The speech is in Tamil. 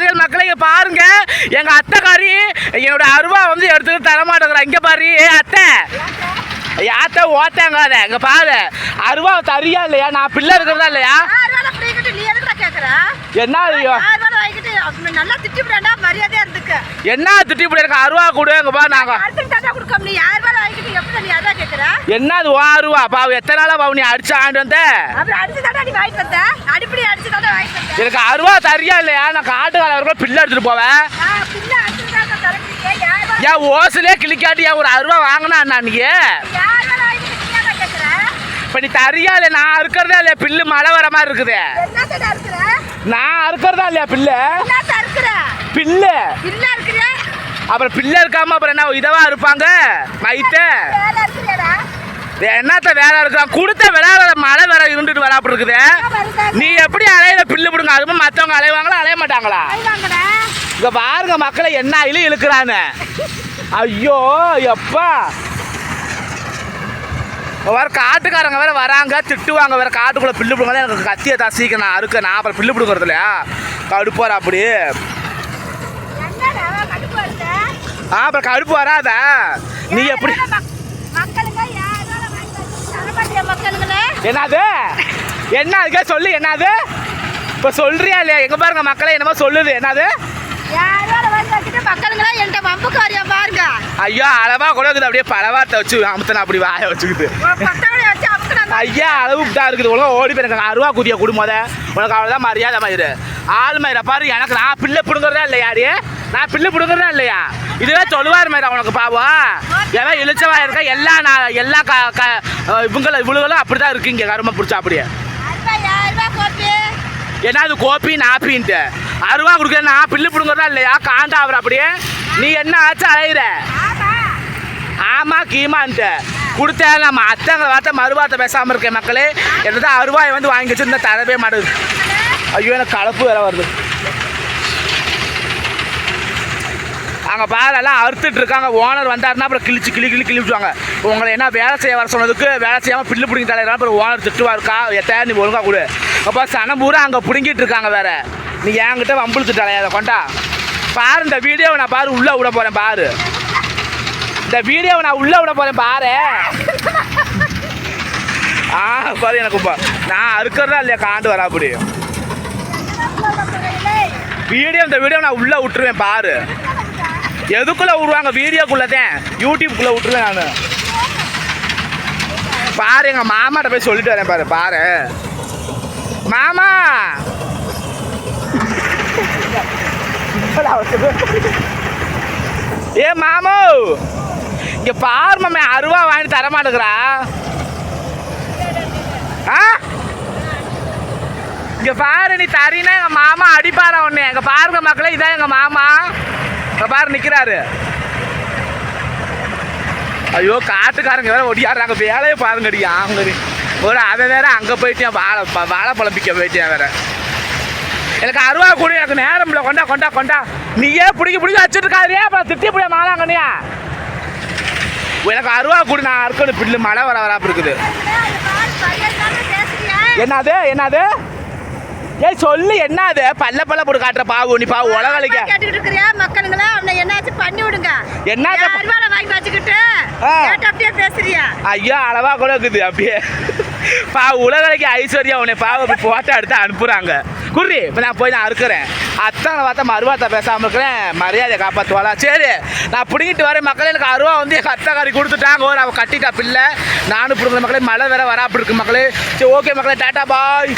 செய்திகள் மக்களை இங்க பாருங்க. எங்க அத்தைக்காரி என்னோட அருவா வந்து எடுத்துட்டு தர மாட்டேங்கிறா. இங்க பாரு ஏ அத்தை. யாத்த ஓத்தாங்காத இங்க பாரு. அருவா தரியா இல்லையா? நான் பிள்ளை இருக்கிறதா இல்லையா? என்ன ஐயோ? மரியாதையா இருந்துக்க. என்ன திட்டி இப்படி எனக்கு அருவா கொடு இங்க பா நாங்க? என்ன அது உன் அருவா? பாவு எத்தனை நாளா பாவு நீ அடிச்சு ஆண்டு வந்த. எனக்கு அருவா தரியா இல்லையா? நான் காட்டுக்கால பிள்ளை எடுத்துட்டு போவேன் ஏன் ஓசிலே கிளிக்காட்டி ஏன் ஒரு அருவா வாங்கினா அன்னைக்கு? இப்ப நீ தரியா இல்லையா? நான் அறுக்கிறதா இல்லையா? பில்லு மழை வர மாதிரி இருக்குது? நான் அறுக்கிறதா இல்லையா பில்லு? பில்லு? அப்புறம் பிள்ளை இருக்காம அப்புறம் என்ன இதவா இருப்பாங்க வேலை இருக்கிறியாடா? என்னத்த வேலை இருக்கான் கொடுத்த வேற அப்படி இருக்குது நீ எப்படி அலையில பில்லு பிடுங்க? அதுமா மற்றவங்க அலைவாங்களா அலைய மாட்டாங்களா. இங்க பாருங்க மக்களை என்ன இழு இழுக்கிறான்னு. ஐயோ எப்பா. வேற காட்டுக்காரங்க வேற வராங்க திட்டுவாங்க வேற. காட்டுக்குள்ள பில்லு பிடுங்க எனக்கு கத்தியை தசிக்க நான் அறுக்க நான் அப்புறம் பில்லு பிடுங்கிறது இல்லையா? கடுப்பார் அப்படி? ஆ அப்புறம் கடுப்பு வராதா. நீ எப்படி? என்னது? என்ன அதுக்கே சொல்லு என்னது? இப்போ சொல்றியா இல்லையா? எங்க பாருங்க மக்களை என்னமோ சொல்லுது. என்னது? ஐயா அளவா கூட இருக்குது. அப்படியே பலவாத்தை வச்சு அமுத்தன அப்படி வாய வச்சுக்கிட்டு உன் பத்தவளை வச்சு அமுக்குனா ஐயா அளவுக்கு தான் இருக்குது. உலகம் ஓடி போய் எனக்கு அருவா குதிய குடும்போத உனக்கு அவ்வளோதான் மரியாதை மயிறு ஆள் மயிரை பாரு எனக்கு நான் பிள்ளை பிடுங்குறதா இல்லையாடி நான் பிள்ளை பிடுங்குறதா இல்லையா? இதுவே சொல்லுவார் மயிரா உனக்கு பாவா எவன் இழிச்சவா இருக்கா? எல்லா நான் எல்லா க க இவங்கள இவளுகளும் அப்படி தான் இருக்கு இங்கே கருமை பிடிச்சா அப்படியே. என்னது அது கோப்பின்னு ஆப்பின்ட்டு? அறுபா நான் பில்லு பிடுங்குறதா இல்லையா? காண்டா அவர் அப்படியே. நீ என்ன ஆச்சு அலையிற? ஆமா கீமான்ட்டு. கொடுத்த நம்ம அத்தங்களை வார்த்தை மறுவார்த்தை பேசாமல் இருக்கேன் மக்களே. என்னதான் அறுபாயை வந்து வாங்கி வச்சிருந்தா தரவே மாட்டேங்குது. ஐயோ எனக்கு கலப்பு வேற வருது. அங்கே பாலெல்லாம் அறுத்துட்டு இருக்காங்க. ஓனர் வந்தாருன்னா அப்புறம் கிழிச்சு கிளி கிளி கிழிச்சுவாங்க உங்களை என்ன வேலை செய்ய வர சொன்னதுக்கு வேலை செய்யாமல் பில்லு பிடிங்க தலைவர் அப்புறம் ஓனர் திட்டுவாருக்கா எத்தையா நீ ஒழுங்கா கொடு. அப்போ சனம் பூரா அங்கே பிடுங்கிட்டு இருக்காங்க வேற. நீ என்கிட்ட வம்பிழுத்து தலையாத கொண்டா. பாரு இந்த வீடியோவை நான் பாரு உள்ளே விட போகிறேன் பாரு. இந்த வீடியோவை நான் உள்ளே விட போகிறேன் பாரு. ஆ பாரு எனக்கு இப்போ நான் அறுக்கிறதா இல்லையா காண்டு வரா அப்படி. வீடியோ இந்த வீடியோ நான் உள்ளே விட்டுருவேன் பாரு. எதுக்குள்ள விடுவாங்க வீடியோக்குள்ளே தான் யூடியூப்குள்ள விட்டுருவேன் நான். பாரு எங்க மாமாட்ட போய் சொல்லிட்டு வரேன் பாரு பாரு. மாமா! ஏ மாமோ! இங்க பாரு மாமே அருவா வாங்கி தர மாட்டேங்கிறா. ஆ? இங்க பாரு நீ தரீனா எங்க மாமா அடிப்பாரா உன்னை எங்க பாருங்க மக்களே இதான் எங்க மாமா. பாரு நிக்கிறாரு. ஐயோ காட்டுக்காரங்க வேற ஒடியாடுறாங்க. வேலையை பாருங்கடி ஆங்கடி. ஒரு அதை வேற அங்க போயிட்டேன் வாழை ப- வாழைப்பழம் பிக்க போயிட்டேன் வேற. எனக்கு அருவா கூட எனக்கு நேரம் இல்லை. கொண்டா கொண்டா கொண்டா. நீயே பிடிக்க பிடிக்க வச்சுட்டு இருக்காதே. அப்புறம் திட்டி பிடிய மாலாங்கண்ணியா எனக்கு அருவா கூட நான் அறுக்கணும். பில்லு மழை வர வராப்பு இருக்குது. என்னது என்னது? ஏய் சொல்லு என்னது பல்ல பல்ல போட்டு காட்டுற பாவு நீ பாவு உலகலிக்க கேட்டுக்கிட்டு இருக்கிறியா? மக்களுங்களே அவனை என்னாச்சும் பண்ணி விடுங்க. என்னது? அருவாளை வாங்கி வச்சுக்கிட்டு. கேட்டு அப்படியே பேசுறியா? ஐயோ அளவா கூட இருக்குது அப்படியே. பா உலகலைக்கு ஐஸ்வர்யா உன்னை பாவ அப்படி போட்டோ எடுத்து அனுப்புறாங்க. குர்ரி இப்போ நான் போய் நான் அறுக்கிறேன். அத்தனை பார்த்தா மறுவார்த்தை பேசாமல் இருக்கிறேன். மரியாதை காப்பாற்றுவாளா சரி நான் பிடிங்கிட்டு வரேன். மக்களே எனக்கு அருவா வந்து எங்கள் அத்தைக்காரி கொடுத்துட்டாங்க. ஒரு அவள் கட்டிட்டா பிள்ளை. நானும் பிடிக்கிற மக்களே மழை வேற வரா அப்படி இருக்கு மக்களே. சரி ஓகே மக்களே டாட்டா பாய்